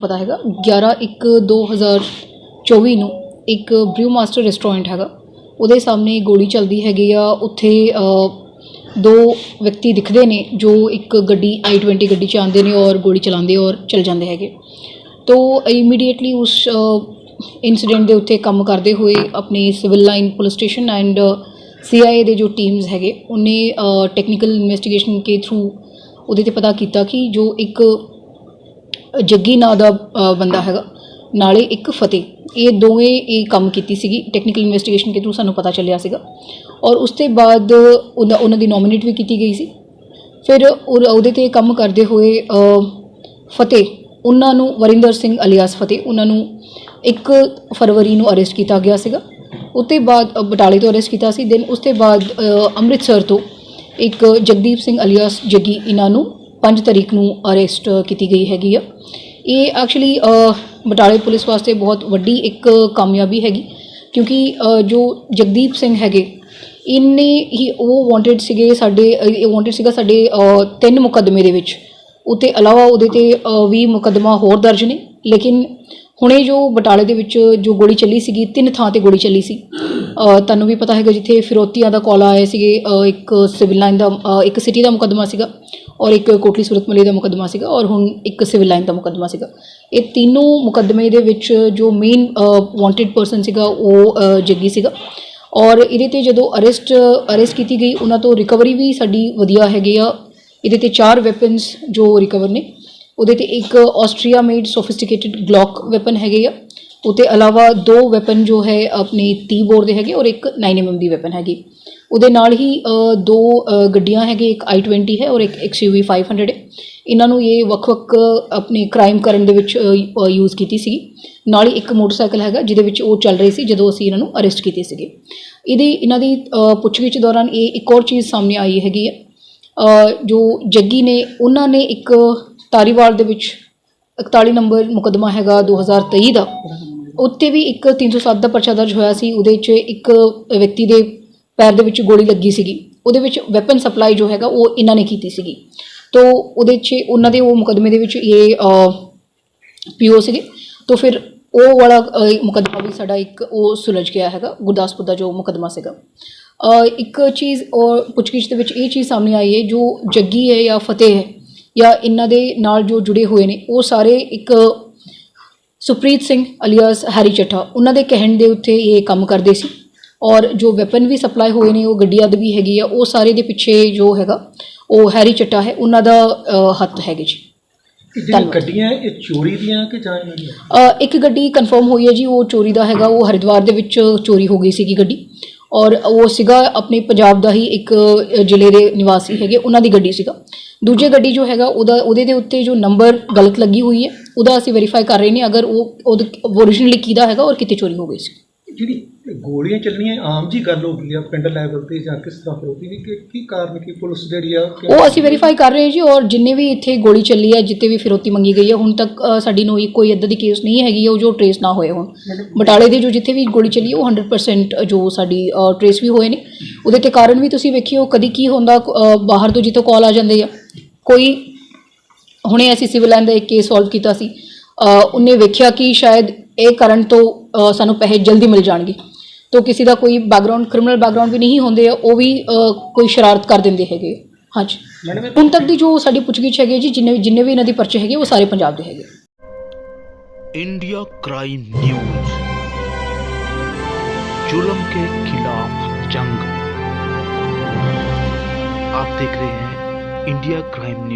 ਪਤਾ ਹੈਗਾ 11 1 2024 ਨੂੰ ਇੱਕ ਬ੍ਰਿਊ ਮਾਸਟਰ ਰੈਸਟੋਰੈਂਟ ਹੈਗਾ। ਉਹਦੇ ਸਾਹਮਣੇ ਗੋਲੀ ਚੱਲਦੀ ਹੈਗੀ ਆ, ਉੱਥੇ ਦੋ ਵਿਅਕਤੀ ਦਿਖਦੇ ਨੇ ਜੋ ਇੱਕ ਗੱਡੀ i20 ਗੱਡੀ ਚ ਆਉਂਦੇ ਨੇ ਔਰ ਗੋਲੀ ਚਲਾਉਂਦੇ ਔਰ ਚਲ ਜਾਂਦੇ ਹੈਗੇ। ਤੋ ਇਮੀਡੀਏਟਲੀ ਉਸ ਇਨਸੀਡੈਂਟ ਦੇ ਉੱਤੇ ਕੰਮ ਕਰਦੇ ਹੋਏ ਆਪਣੀ civil line police station and CIA ਦੇ ਜੋ ਟੀਮਸ ਹੈਗੇ, ਉਹਨੇ ਟੈਕਨੀਕਲ ਇਨਵੈਸਟੀਗੇਸ਼ਨ ਕੇ ਥਰੂ ਉਹਦੇ ਤੇ ਪਤਾ ਕੀਤਾ ਕਿ ਜੋ ਇੱਕ ਜੱਗੀ ਨਾਂ ਦਾ ਅ, ਬੰਦਾ ਹੈਗਾ। ਨਾਲੇ ਇੱਕ ਫਤਿਹ। ਇਹ ਦੋਵੇਂ ਇਹ ਕੰਮ ਕੀਤੀ ਸੀਗੀ। ਟੈਕਨੀਕਲ ਇਨਵੈਸਟੀਗੇਸ਼ਨ ਕੇ ਥਰੂ ਸਾਨੂੰ ਪਤਾ ਚੱਲਿਆ ਸੀਗਾ। ਔਰ ਉਸ ਤੋਂ ਬਾਅਦ ਉਹਨਾਂ ਉਹਨਾਂ ਦੀ ਨੋਮੀਨੇਟ ਵੀ ਕੀਤੀ ਗਈ ਸੀ। ਫਿਰ ਉਹ- ਉਹਦੇ ਤੇ ਕੰਮ ਕਰਦੇ ਹੋਏ ਅ, ਫਤਿਹ। ਉਹਨਾਂ ਨੂੰ ਵਰਿੰਦਰ ਸਿੰਘ ਅਲੀਆਸ ਫਤਿਹ। ਉਹਨਾਂ ਨੂੰ 1 ਫਰਵਰੀ ਨੂੰ ਅਰੈਸਟ ਕੀਤਾ ਗਿਆ ਸੀਗਾ। ਉਤੇ ਬਾਅਦ ਅ, ਬਟਾਲੇ ਤੋਂ ਅਰੈਸਟ ਕੀਤਾ ਸੀ। ਦੈਨ ਉਸ ਤੋਂ ਬਾਅਦ ਅ, ਅੰਮ੍ਰਿਤਸਰ ਤੋਂ ਇੱਕ ਜਗਦੀਪ ਸਿੰਘ ਅਲੀਆਸ ਜੱਗੀ ਇਹਨਾਂ ਨੂੰ 5 ਤਰੀਕ ਨੂੰ ਅਰੈਸਟ ਕੀਤੀ ਗਈ ਹੈਗੀ ਆ। ਇਹ ਐਕਚੁਅਲੀ ਬਟਾਲੇ ਪੁਲਿਸ ਵਾਸਤੇ ਬਹੁਤ ਵੱਡੀ ਇੱਕ ਕਾਮਯਾਬੀ ਹੈਗੀ ਕਿਉਂਕਿ ਜੋ ਜਗਦੀਪ ਸਿੰਘ ਹੈਗੇ ਇਹਨੇ ਹੀ ਉਹ ਵਾਂਟਡ ਸੀਗੇ ਸਾਡੇ ਇਹ ਵਾਂਟਡ ਸੀਗਾ ਸਾਡੇ ਤਿੰਨ ਮੁਕੱਦਮੇ ਦੇ ਵਿੱਚ। ਉਤੇ ਇਲਾਵਾ ਉਹਦੇ ਤੇ ਅ, ਵੀ ਮੁਕੱਦਮਾ ਹੋਰ ਦਰਜ ਨੇ ਲੇਕਿਨ ਹੁਣੇ ਜੋ ਬਟਾਲੇ ਦੇ ਵਿੱਚ ਜੋ ਗੋਲੀ ਚੱਲੀ ਸੀਗੀ ਤਿੰਨ ਥਾਂ ਤੇ ਗੋਲੀ ਚੱਲੀ ਸੀ ਤੁਹਾਨੂੰ ਵੀ ਪਤਾ ਹੈਗਾ ਜਿੱਥੇ ਫਿਰੋਤੀਆਂ ਦਾ ਕਾਲ ਆਇਆ ਸੀਗੇ ਇੱਕ ਸਿਵਲ ਲਾਈਨ ਦਾ ਇੱਕ ਸਿਟੀ ਦਾ ਮੁਕੱਦਮਾ ਸੀਗਾ ਔਰ ਇੱਕ ਕੋਟਲੀ ਸੂਰਤ ਮਲੇ ਦਾ ਮੁਕੱਦਮਾ ਸੀਗਾ ਔਰ ਹੁਣ ਇੱਕ ਸਿਵਲ ਲਾਈਨ ਦਾ ਮੁਕੱਦਮਾ ਸੀਗਾ। ਇਹ ਤਿੰਨੋਂ ਮੁਕੱਦਮੇ ਦੇ ਵਿੱਚ ਜੋ ਮੇਨ ਵਾਂਟਡ ਪਰਸਨ ਸੀਗਾ, ਉਹ ਜੱਗੀ ਸੀਗਾ। ਔਰ ਇਹਦੇ ਤੇ ਜਦੋਂ ਅਰੈਸਟ ਅਰੈਸਟ ਕੀਤੀ ਗਈ, ਉਹਨਾਂ ਤੋਂ ਰਿਕਵਰੀ ਵੀ ਸਾਡੀ ਵਧੀਆ ਹੈਗੀ ਆ। ਇਹਦੇ ਤੇ ਚਾਰ ਵੈਪਨਸ ਜੋ ਰਿਕਵਰ ਨੇ। ਉਹਦੇ ਤੇ ਇੱਕ Austria made sophisticated Glock weapon ਹੈਗੇ ਆ। ਉਹਤੇ ਇਲਾਵਾ ਦੋ ਵੈਪਨ ਜੋ ਹੈ ਆਪਣੀ 30 ਬੋਰ ਦੇ ਹੈਗੇ ਔਰ ਇੱਕ 9mm ਦੀ ਵੈਪਨ ਹੈਗੀ। ਉਹਦੇ ਨਾਲ ਹੀ ਦੋ ਗੱਡੀਆਂ ਹੈਗੇ, ਇੱਕ i20 ਹੈ ਔਰ ਇੱਕ XUV 500 ਹੈ। ਇਹਨਾਂ ਨੂੰ ਇਹ ਵੱਖ-ਵੱਖ ਆਪਣੇ ਕ੍ਰਾਈਮ ਕਰਨ ਦੇ ਵਿੱਚ ਯੂਜ਼ ਕੀਤੀ ਸੀ ਨਾਲ ਹੀ ਇੱਕ ਮੋਟਰਸਾਈਕਲ ਹੈਗਾ, ਜਿਹਦੇ ਵਿੱਚ ਉਹ ਚੱਲ ਰਹੀ ਸੀ ਜਦੋਂ ਅਸੀਂ ਇਹਨਾਂ ਨੂੰ ਅਰੈਸਟ ਕੀਤੇ ਸੀਗੇ। ਇਹਦੀ, ਇਹਨਾਂ ਦੀ ਪੁੱਛਗਿੱਛ ਦੌਰਾਨ ਇਹ ਇੱਕ ਹੋਰ ਚੀਜ਼ ਸਾਹਮਣੇ ਆਈ ਹੈਗੀ ਹੈ। ਜੋ ਜੱਗੀ ਨੇ, ਉਹਨਾਂ ਨੇ ਇੱਕ ਤਾਰੀਵਾਲ ਦੇ ਵਿੱਚ 41 ਨੰਬਰ ਮੁਕੱਦਮਾ ਹੈਗਾ 2023 ਦਾ। ਉੱਤੇ ਵੀ ਇੱਕ 307 ਦਾ ਪਰਚਾ ਦਰਜ ਹੋਇਆ ਸੀ ਉਹਦੇ 'ਚ ਇੱਕ ਵਿਅਕਤੀ ਦੇ ਪੈਰ ਦੇ ਵਿੱਚ ਗੋਲੀ ਲੱਗੀ ਸੀਗੀ। ਉਹਦੇ ਵਿੱਚ ਵੈਪਨ ਸਪਲਾਈ ਜੋ ਹੈਗਾ ਉਹ ਇਹਨਾਂ ਨੇ ਕੀਤੀ ਸੀਗੀ। ਤੋ ਉਹਦੇ 'ਚ ਉਹਨਾਂ ਦੇ ਉਹ ਮੁਕੱਦਮੇ ਦੇ ਵਿੱਚ ਇਹ ਪੀਓ ਸੀਗੇ। ਤੋ ਫਿਰ ਉਹ ਵਾਲਾ ਅ, ਮੁਕੱਦਮਾ ਵੀ ਸਾਡਾ ਇੱਕ ਉਹ ਸੁਲਝ ਗਿਆ ਹੈਗਾ ਗੁਰਦਾਸਪੁਰ ਦਾ ਜੋ ਮੁਕੱਦਮਾ ਸੀਗਾ। ਇੱਕ ਚੀਜ਼ ਔਰ ਪੁੱਛਗਿੱਛ ਦੇ ਵਿੱਚ ਇਹ ਚੀਜ਼ ਸਾਹਮਣੇ ਆਈ ਹੈ ਜੋ ਜੱਗੀ ਹੈ ਜਾਂ ਫਤਿਹ ਹੈ ਜਾਂ ਇਹਨਾਂ ਦੇ ਨਾਲ ਜੋ ਜੁੜੇ ਹੋਏ ਨੇ ਉਹ ਸਾਰੇ ਇੱਕ ਸੁਪ੍ਰੀਤ ਸਿੰਘ ਅਲੀਅਸ ਹੈਰੀ ਚੱਠਾ ਉਹਨਾਂ ਦੇ ਕਹਿਣ ਦੇ ਉੱਤੇ ਇਹ ਕੰਮ ਕਰਦੇ ਸੀ। ਔਰ ਜੋ ਵੈਪਨ ਵੀ ਸਪਲਾਈ ਹੋਏ ਨੇ ਉਹ ਗੱਡੀਆਂ ਦੇ ਵੀ ਹੈਗੀ ਆ ਉਹ ਸਾਰੇ ਦੇ ਪਿੱਛੇ ਜੋ ਹੈਗਾ ਉਹ ਹੈਰੀ ਚੱਠਾ ਹੈ ਉਹਨਾਂ ਦਾ ਅ, ਹੱਥ ਹੈਗੇ ਜੀ। ਇਹ ਜਿਹੜੀ ਧੰਨਵਾਦ। ਗੱਡੀਆਂ ਇਹ ਚੋਰੀ ਦੀਆਂ ਕਿ ਜਾਂ ਇਹਨਾਂ ਦੀਆਂ? ਅ, ਇੱਕ ਗੱਡੀ ਕਨਫਰਮ ਹੋਈ ਹੈ ਜੀ ਉਹ ਚੋਰੀ ਦਾ ਹੈਗਾ ਉਹ ਹਰਿਦੁਆਰ ਦੇ ਵਿੱਚ ਚੋਰੀ ਹੋ ਗਈ ਸੀਗੀ ਗੱਡੀ। ਔਰ ਉਹ ਸੀਗਾ ਆਪਣੇ ਪੰਜਾਬ ਦਾ ਹੀ ਇੱਕ ਜ਼ਿਲ੍ਹੇ ਦੇ ਨਿਵਾਸੀ ਹੈਗੇ, ਉਹਨਾਂ ਦੀ ਗੱਡੀ ਸੀਗਾ। ਦੂਜੇ ਗੱਡੀ ਜੋ ਹੈਗਾ, ਉਹਦਾ, ਉਹਦੇ ਦੇ ਉੱਤੇ ਜੋ ਨੰਬਰ ਗਲਤ ਲੱਗੀ ਹੋਈ ਹੈ, ਉਹਦਾ ਅਸੀਂ ਵੈਰੀਫਾਈ ਕਰ ਰਹੇ ਨੇ, ਅਗਰ ਉਹ ਓਰੀਜਨਲੀ ਕਿਹਦਾ ਹੈਗਾ, ਔਰ ਕਿਤੇ ਚੋਰੀ ਹੋ ਗਈ ਸੀ। ਜਿਹੜੀ ਗੋਲੀਆਂ ਚੱਲਣੀਆਂ ਆਮ ਜੀ ਗੱਲ ਹੋ ਗਈ ਆ ਪਿੰਡ ਲੈਵਲ ਤੇ ਜਾਂ ਕਿਸ ਤਰ੍ਹਾਂ ਹੋਦੀ ਵੀ ਕਿ ਕੀ ਕਾਰਨ ਕੀ ਪੁਲਿਸ ਜਿਹੜੀ ਆ ਕਿ- ਉਹ ਅਸੀਂ ਵੈਰੀਫਾਈ ਕਰ ਰਹੇ ਹਾਂ ਜੀ ਔਰ ਜਿੰਨੇ ਵੀ ਇੱਥੇ ਗੋਲੀ ਚੱਲੀ ਹੈ ਜਿੱਤੇ ਵੀ ਫਿਰੋਤੀ ਮੰਗੀ ਗਈ ਹੈ ਹੁਣ ਤੱਕ ਅ, ਸਾਡੀ ਨੂੰ ਕੋਈ ਇਦਾਂ ਦੀ ਕੇਸ ਨਹੀਂ ਹੈਗੀ ਉਹ ਜੋ ਟਰੇਸ ਨਾ ਹੋਏ ਹੁਣ। ਬਟਾਲੇ ਦੇ ਜੋ ਜਿੱਥੇ ਵੀ ਗੋਲੀ ਚੱਲੀ ਹੈ, ਉਹ 100% ਜੋ ਸਾਡੀ ਟਰੇਸ ਵੀ ਹੋਏ ਨੇ। ਉਹਦੇ ਤੇ ਕਾਰਨ ਵੀ ਤੁਸੀਂ ਵੇਖਿਓ ਕਦੀ ਕੀ ਹੁੰਦਾ ਅ, ਬਾਹਰ ਤੋਂ ਜਿੱਥੋਂ ਕਾਲ ਆ ਜਾਂਦੇ ਆ। ਕੋਈ ਹੁਣੇ ਅਸੀਂ ਸਿਵਲ ਲਾਈਨ ਦਾ ਇੱਕ ਕੇਸ ਸੋਲਵ ਕੀਤਾ ਸੀ। ਅ, ਉਹਨੇ ਵੇਖਿਆ ਕਿ ਸ਼ਾਇਦ ਇਹ ਕਰਨ ਤੋਂ ਅ, ਸਾਨੂੰ ਪੈਸੇ ਜਲਦੀ ਮਿਲ ਜਾਣਗੇ ਤੋਂ ਕਿਸੇ ਦਾ ਕੋਈ ਬੈਕਗ੍ਰਾਉਂਡ ਕ੍ਰਿਮੀਨਲ ਬੈਕਗ੍ਰਾਉਂਡ ਵੀ ਨਹੀਂ ਹੁੰਦੇ ਆ ਉਹ ਵੀ ਅ, ਕੋਈ ਸ਼ਰਾਰਤ ਕਰ ਦਿੰਦੇ ਹੈਗੇ ਹਾਂਜੀ ਮੈਡਮ ਇਹ ਹੁਣ ਤੱਕ ਦੀ ਜੋ ਸਾਡੀ ਪੁੱਛਗਿੱਛ ਹੈਗੀ ਹੈ ਜੀ ਜਿੰਨੇ ਜਿੰਨੇ ਵੀ ਇਹਨਾਂ ਦੀ ਪਰਚੇ ਹੈਗੇ ਉਹ ਸਾਰੇ ਪੰਜਾਬ ਦੇ ਹੈਗੇ इंडिया क्राइम न्यूज जुल्म के खिलाफ जंग आप देख रहे हैं इंडिया क्राइम न्यूज